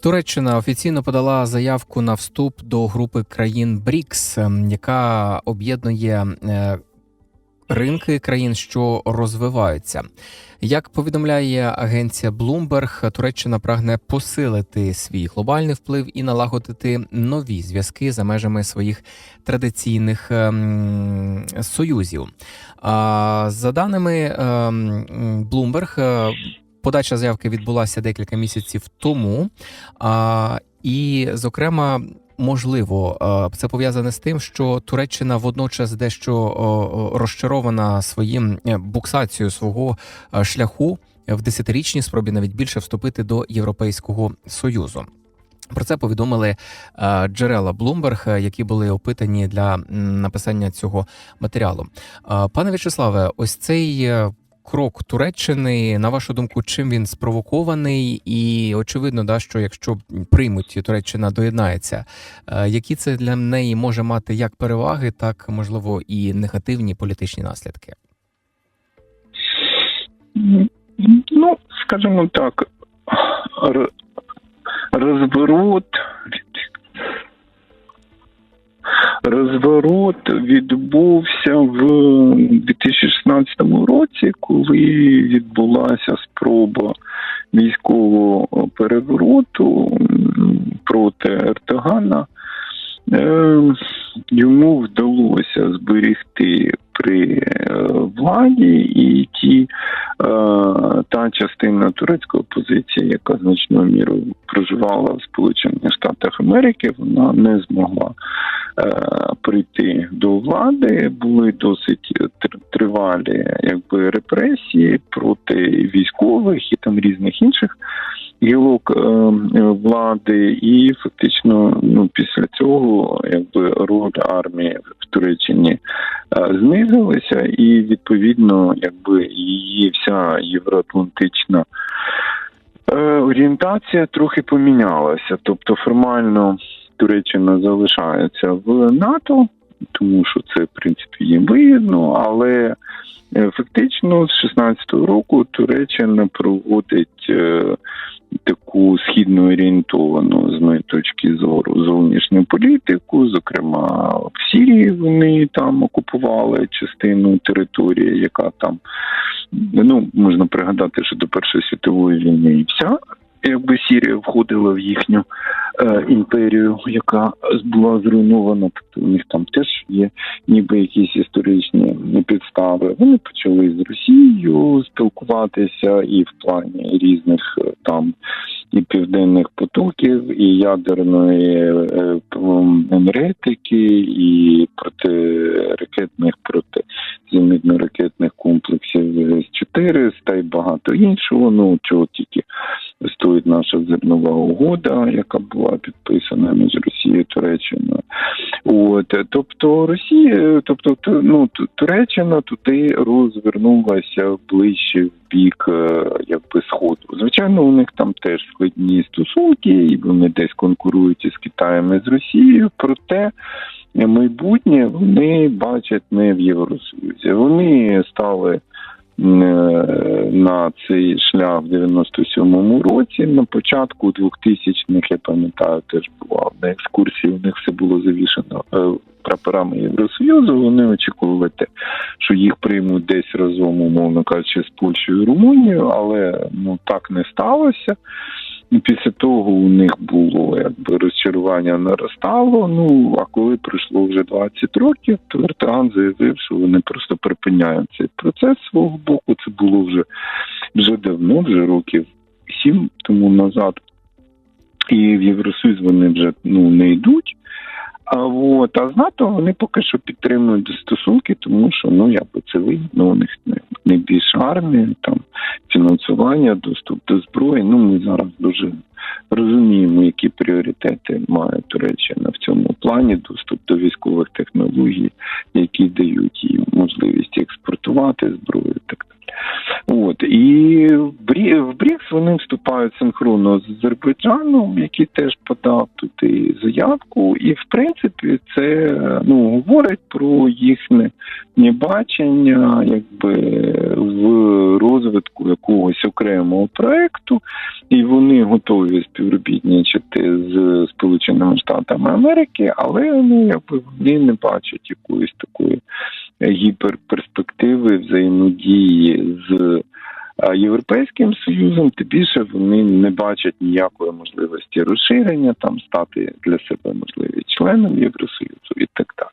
Туреччина офіційно подала заявку на вступ до групи країн БРІКС, ем, яка об'єднує е, ринки країн, що розвиваються. Як повідомляє агенція Bloomberg, Туреччина прагне посилити свій глобальний вплив і налагодити нові зв'язки за межами своїх традиційних ем, союзів. За даними ем, Bloomberg, е, Подача заявки відбулася декілька місяців тому, а, і, зокрема, можливо, це пов'язане з тим, що Туреччина водночас дещо розчарована своїм е, буксацією свого е, шляху в десятирічній спробі навіть більше вступити до Європейського союзу. Про це повідомили е, джерела Bloomberg, які були опитані для написання цього матеріалу. Пане В'ячеславе, ось цей крок Туреччини, на вашу думку, чим він спровокований? І очевидно, да, що якщо приймуть Туреччина доєднається, е, які це для неї може мати як переваги, так можливо і негативні політичні наслідки? Ну, скажімо так, розворот. Розворот відбувся в 2016 році, коли відбулася спроба військового перевороту проти Ертогана. Е, Йому вдалося зберегти при е, владі і ті, е, та частина турецької опозиції, яка значною мірою проживала в Сполучених Штатах Америки, вона не змогла е, прийти до влади. Були досить тривалі якби репресії проти військових і там різних інших гілок е, влади, і фактично, ну після цього, якби роль армії в Туреччині е, знизилася, і відповідно, якби її вся євроатлантична е, орієнтація трохи помінялася. Тобто, формально Туреччина залишається в НАТО, тому що це в принципі їм вигідно, але е, фактично з 16-го року Туреччина проводить. е, таку східно орієнтовану з моєї точки зору зовнішню політику. Зокрема, в Сірії вони там окупували частину території, яка там ну можна пригадати, що до Першої світової війни і вся. Якби Сірія входила в їхню е, імперію, яка була зруйнована, тобто у них там теж є ніби якісь історичні підстави. Вони почали з Росією спілкуватися і в плані різних е, там і південних потоків, і ядерної е, енергетики, і протиракетних проти зенитно-ракетних комплексів С-400 та й багато іншого. Ну чого тільки стоїть наша зернова угода, яка була підписана між Росією і Туреччиною. От тобто Росія, тобто ну Туреччина туди розвернулася ближче в бік е, якби сходу. Звичайно, у них там теж складні стосунки, і вони десь конкурують із Китаєм і з Росією. Проте майбутнє вони бачать не в Євросоюзі. Вони стали на цей шлях в 97-му році. На початку 2000-х, я пам'ятаю, теж була на екскурсії. У них все було завішено е, прапорами Євросоюзу. Вони очікували те, що їх приймуть десь разом, умовно кажучи, з Польщею і Румунією, але ну так не сталося. І після того у них було якби розчарування наростало. Ну а коли пройшло вже 20 років, то Ертоган заявив, що вони просто припиняють цей процес свого боку. Це було вже вже давно, вже років сім тому назад. І в Євросоюз вони вже ну не йдуть. А от а з НАТО вони поки що підтримують стосунки, тому що ну якби це вигідно, у них не, не більше армії, там фінансування, доступ до зброї. Ну ми зараз дуже розуміємо, які пріоритети має Туреччина в цьому плані, доступ до військових технологій, які дають їм можливість експортувати зброю так. От І в БРІКС вони вступають синхронно з Азербайджаном, який теж подав туди заявку. І в принципі це ну говорить про їхнє бачення, якби в розвитку якогось окремого проекту, і вони готові співробітничати з Сполученими Штатами Америки, але ну якби вони не бачать якоїсь такої гіперперспективи взаємодії з Європейським Союзом, тим більше вони не бачать ніякої можливості розширення, там стати для себе можливі членом Євросоюзу і так далі.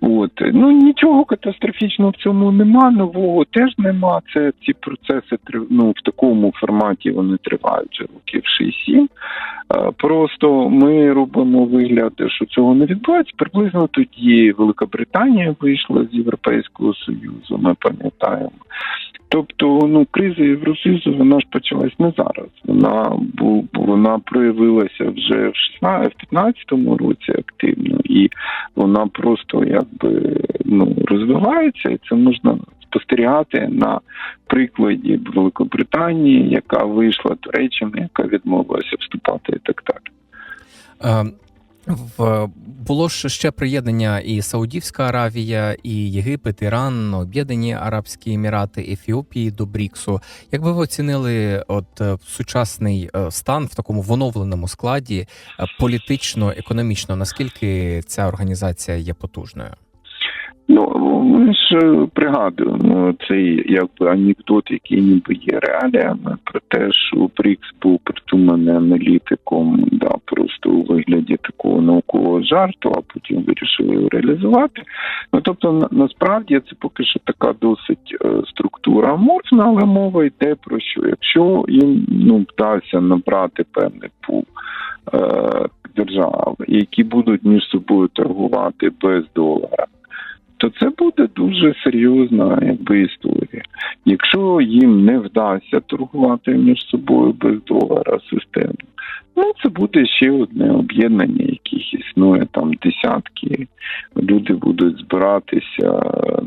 От ну нічого катастрофічного в цьому нема, нового теж нема. Це ці процеси ну, в такому форматі вони тривають вже років 6-7. Е, Просто ми робимо вигляд, що цього не відбувається. Приблизно тоді Великобританія вийшла з Європейського Союзу. Ми пам'ятаємо. Тобто, ну криза Євросоюзу вона ж почалась не зараз. Вона вона проявилася вже в 16, в 15-му році активно, і вона просто якби ну розвивається, і це можна спостерігати на прикладі Великобританії, яка вийшла Туреччини, яка відмовилася вступати, і так далі. Е, В було ж ще приєднання і Саудівська Аравія, і Єгипет, Іран, Об'єднані Арабські Емірати, Ефіопії до Бріксу. Як би ви оцінили от е, сучасний е, стан в такому в оновленому складі е, політично, економічно? Наскільки ця організація є потужною? Ну ми ж пригадуємо цей якби анекдот, який ніби є реаліями про те, що Брікс був придуманий аналітиком, да, жарту, а потім вирішили його реалізувати. Ну тобто, на, насправді це поки що така досить е, структура аморфна, але мова йде про що? Якщо їм ну вдасться набрати певний пул. е, Держав, які будуть між собою торгувати без долара, то це буде дуже серйозна якби історія. Якщо їм не вдасться торгувати між собою без долара системно, ну це буде ще одне об'єднання, існує там десятки. Люди будуть збиратися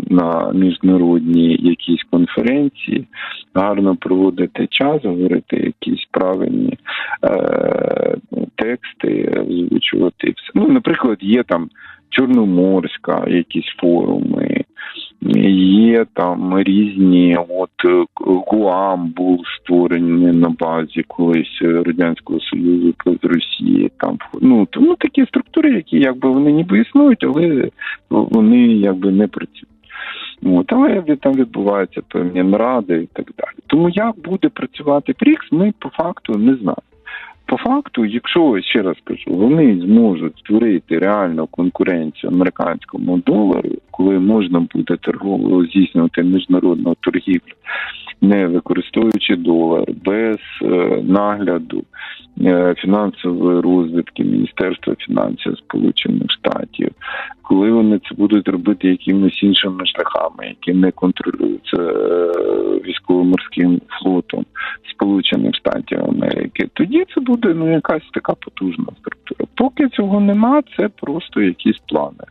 на міжнародні якісь конференції, гарно проводити час, говорити якісь правильні е- тексти, озвучувати все. Ну, наприклад, є там. Чорноморська, якісь форуми, є там різні. От е, Гуам був створений на базі колись радянського союзу з Росії. Там ну то- ну такі структури, які якби вони ніби існують, але вони якби не працюють. От, але там відбуваються певні наради і так далі. Тому як буде працювати ПРІКС, ми по факту не знаємо. По факту, якщо ще раз кажу, вони зможуть створити реальну конкуренцію американському долару, коли можна буде торгово здійснювати міжнародну торгівлю, не використовуючи долар, без е, нагляду е, фінансової розвитки Міністерства фінансів Сполучених Штатів, коли вони це будуть робити якимись іншими шляхами, які не контролюються е, військово-морським флотом Сполучених Штатів Америки, тоді це буде ну якась така потужна структура. Поки цього нема, це просто якісь плани.